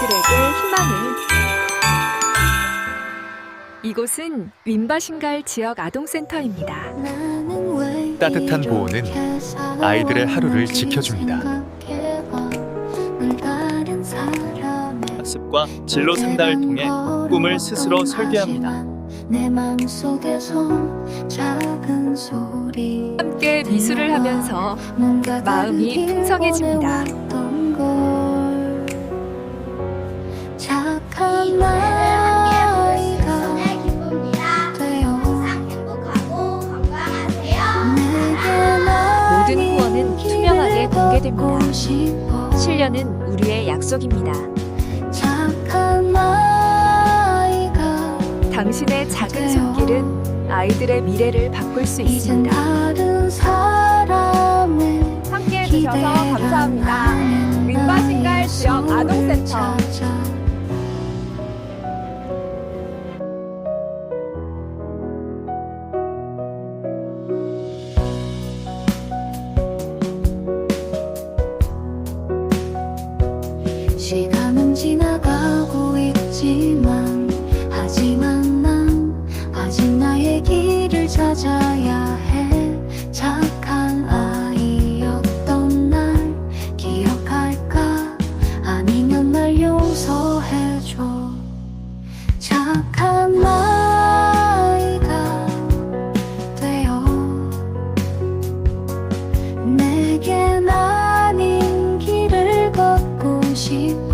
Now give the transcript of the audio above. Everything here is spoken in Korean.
아이들에게 희망을. 이곳은 윈바신갈 지역 아동센터입니다. 따뜻한 보호는 아이들의 하루를 지켜줍니다. 학습과 진로 상담을 통해 꿈을 스스로 설계합니다. 함께 미술을 하면서 마음이 풍성해집니다. 공개됩니다. 걷고 싶어. 실려는 우리의 약속입니다. 당신의 작은 손길은 아이들의 미래를 바꿀 수 있습니다. 찾아야 해. 착한 아이였던 날 기억할까? 아니면 날 용서해줘. 착한 아이가 돼요 내겐 아닌 길을 걷고 싶어